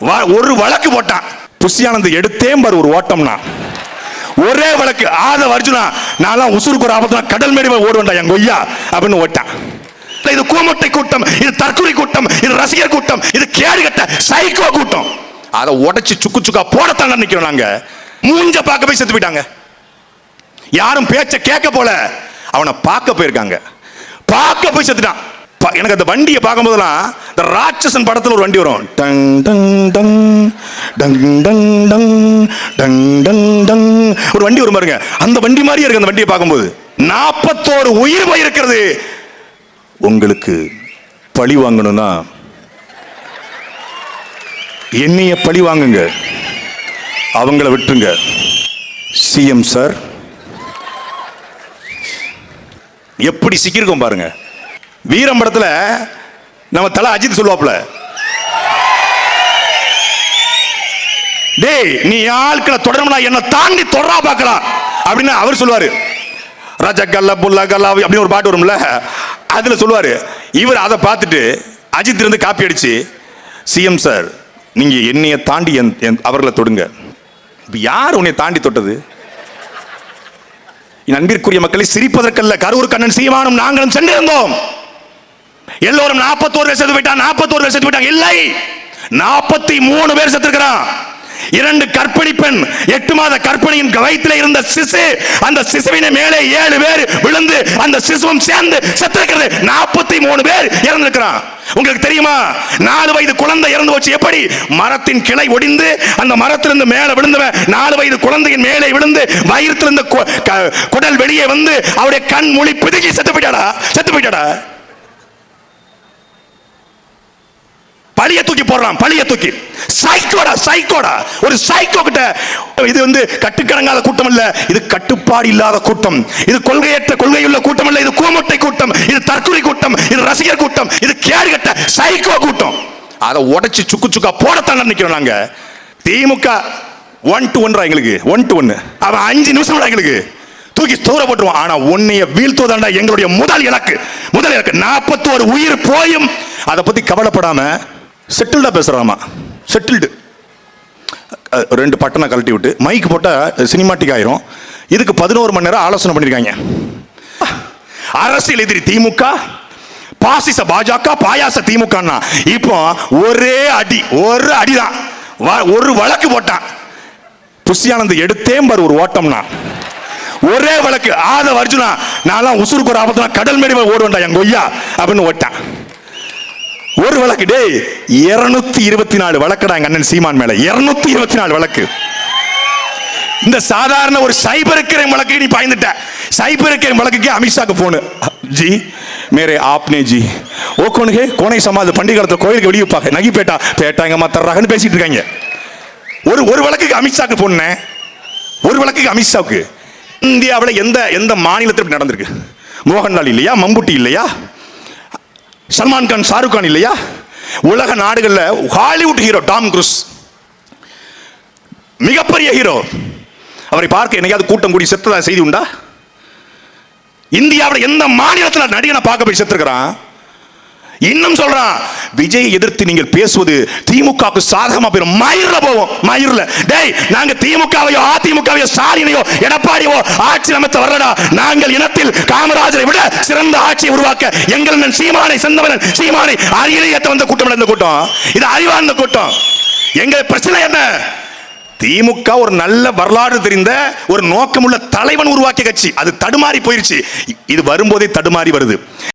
வ- ஒரு வழக்கு போட்டான். புஷியானந்த் எடுத்தேன் பாரு ஒரு ஓட்டம்னா. ஒரே வழக்கு. ஆத அர்ஜுனா நான் உசுருக்கு ஒரு ஆபத்து கடல் மேடி ஓடுவேன்டா என் கொய்யா அப்படின்னு ஓட்டான். இது கூமட்டை கூட்டம் இது தற்கொலை கூட்டம் இது ரசிகர் கூட்டம் இது கேடுகட்ட சைக்கோ கூட்டம். அதை உடைச்சு சுக்கு சுக்கா போடத்தான் நிற்கிறோம் நாங்க. மூஞ்ச பார்க்க போய் செத்து போயிட்டாங்க. யாரும் பேச்ச கேட்க போல. அவனை பார்க்க போயிருக்காங்க. பார்க்க போய் செத்துட்டான். எனக்கு அந்த வண்டியை பார்க்கும்போதெல்லாம் இந்த ராட்சசன் படத்தில் ஒரு வண்டி வரும். டங் டங் டங் டங் டங் டங் டங் டங் டங். ஒரு வண்டி வரும் பாருங்க. அந்த வண்டி மாதிரியே இருக்கு அந்த வண்டியை பார்க்கும்போது. நாற்பத்தோரு உயிர் இருக்கிறது உங்களுக்கு பழி வாங்கணும்னா என்னைய பழி வாங்குங்க. அவங்கள விட்டுருங்க. CM sir. எப்படி சிக்கியிருக்கோம் பாருங்கள் வீரம் படத்தில் நம்ம தலை அஜித் சொல்லுவாப்ல டேய் நீ ஆட்களை தொடரணும்னா என்ன தாண்டி தொடரா பார்க்கலாம் அப்படின்னு அவர் சொல்லுவாரு. கல்ல புல்ல கல்லா அப்படின்னு ஒரு பாட்டு வரும்ல. அதில் சொல்லுவார். இவர் அதை பார்த்துட்டு அஜித் இருந்து காப்பி அடிச்சு சிஎம் சார் நீங்கள் என்னையை தாண்டி என் அவர்களை தொடுங்க. இப்போ யார் உன்னை தாண்டி தொட்டது? என் அன்பிற்குரிய மக்களை சிரிப்பதற்கல்ல. கரூர் கண்ணன் சீமானும் நாங்களும் சென்றிருந்தோம். எல்லோரும் நாற்பத்தோரு பேர் செத்து போயிட்டான் நாற்பத்தோரு பேர் செத்து போயிட்டாங்க. இல்லை நாற்பத்தி மூணு பேர் செத்துருக்கிறான். இரண்டு கற்பிணி பெண் எட்டு மாத கற்பிணியின் வயிற்றில இருந்த சிசு அந்த சிசுவினை மேலே ஏழு பேர் விழுந்து அந்த சிசுவும் சேர்ந்து செத்திருக்கிறது. நாற்பத்தி மூணு பேர் இறந்திருக்கிறான். உங்களுக்கு தெரியுமா? நாலு வயது குழந்தை இறந்து போச்சு. எப்படி? மரத்தின் கிளை ஒடிந்து அந்த மரத்திலிருந்து மேலே விழுந்தவன் நாலு வயது குழந்தையின் மேலே விழுந்து வயிற்றிலிருந்து கு- க- குடல் வெளியே வந்து அவருடைய கண் மொழி பிதுக்கி செத்து போயிட்டாடா? செத்து போயிட்டாடா? பழிய தூக்கி போடுறான் பழிய தூக்கி. சைக்கோடா சைக்கோடா. ஒரு சைக்கோ கிட்ட இது வந்து கட்டுக்கடங்காத கூட்டம் இல்ல இது கட்டுப்பாடு இல்லாத கூட்டம். இது கொள்கையற்ற கொள்கையுள்ள கூட்டம் இல்ல இது கூமுட்டை கூட்டம் இது தற்கொலை கூட்டம் இது ரசிகர் கூட்டம் இது கேடுகட்ட சைக்கோ கூட்டம். அதை உடைச்சு சுக்கு சுக்கா போடத்தான் நிக்கிறோம் நாங்க. திமுக ஒன் டு ஒன்றா எங்களுக்கு ஒன் டு ஒன்னு அவன் அஞ்சு நிமிஷம் எங்களுக்கு. தூக்கி தூர போட்டுருவான். ஆனா உன்னைய வீழ்த்துவதாண்டா எங்களுடைய முதல் இலக்கு. முதல் இலக்கு. நாற்பத்தோரு உயிர் போயும். அதை பத்தி கவலைப்படாம செட்டில்டா பேசுகிறாமா செட்டில்டு ரெண்டு பட்டனை கழட்டி விட்டு. மைக் போட்டால் சினிமாட்டிக் ஆயிரும். இதுக்கு பதினோரு மணி நேரம் ஆலோசனை பண்ணியிருக்காங்க அரசியல் எதிரி திமுக பாசிச பாஜக பாயாச திமுகண்ணா இப்போ ஒரே அடி ஒரு அடிதான். வ- ஒரு வழக்கு போட்டான். புஷியானந்த் எடுத்தேன் பாரு ஒரு ஓட்டம்னா. ஒரே வழக்கு. ஆத அர்ஜுனா நான் உசுருக்கு ஒரு ஆபத்துனா கடல் மேடி ஓடுவேன்டா என் கொய்யா அப்படின்னு ஓட்டான். ஒரு வழக்கு டேய் இருநூத்தி இருபத்தி நாலு வழக்குடா எங்க அண்ணன் சீமான் மேல. இருநூத்தி இருபத்தி நாலு வழக்கு. இந்த சாதாரண ஒரு சைபர் கிரைம் வழக்கு நீ பாய்ந்துட்ட. சைபர் கிரைம் வழக்குக்கு அமித்ஷாக்கு போனு ஜி மேரே ஆப்னே ஜி. ஓ கோனுகே கோனை சமாத பண்டிகை கோயிலுக்கு வெளியே பார்க்க நகி பேட்டா பேட்டா எங்க மத்தர்றாங்கன்னு பேசிட்டு இருக்காங்க. ஒரு ஒரு வழக்குக்கு அமித்ஷாக்கு போனேன் ஒரு வழக்குக்கு அமித்ஷாவுக்கு. இந்தியாவில் எந்த எந்த மாநிலத்தில் இப்படி நடந்திருக்கு? மோகன்லால் இல்லையா? மம்புட்டி இல்லையா? சல்மான் கான் ஷாருக் கான் இல்லையா? உலக நாடுகளில் ஹாலிவுட் ஹீரோ டாம் குரூஸ். மிகப்பெரிய ஹீரோ. அவரை பார்க்க என்னையாவது கூட்டம் கூடி செத்ததா செய்தி உண்டா? இந்தியாவில் எந்த மாநிலத்தில் நடிகனை பார்க்க போய் செத்துருக்கிறான்? இன்னும் சொல்றான் விஜய் எதிர்த்து நீங்கள் பேசுவது திமுகவுக்கு சாதகமா போயிடும் மயிரில் போவோம் மயிரில். டேய் நாங்க திமுகவையோ அதிமுகவையோ ஸ்டாலினையோ எடப்பாடியோ ஆட்சி அமைத்த வரலடா நாங்கள் இனத்தில் காமராஜரை விட சிறந்த ஆட்சியை உருவாக்க எங்கள் சீமானை செந்தவனன் சீமானை அருகிலே ஏற்ற வந்த கூட்டம் இந்த கூட்டம்? இது அறிவார்ந்த கூட்டம். எங்க பிரச்சனை என்ன? திமுக ஒரு நல்ல வரலாறு தெரிந்த ஒரு நோக்கமுள்ள தலைவன் உருவாக்கிய கட்சி. அது தடுமாறி போயிருச்சு. இது வரும்போதே தடுமாறி வருது.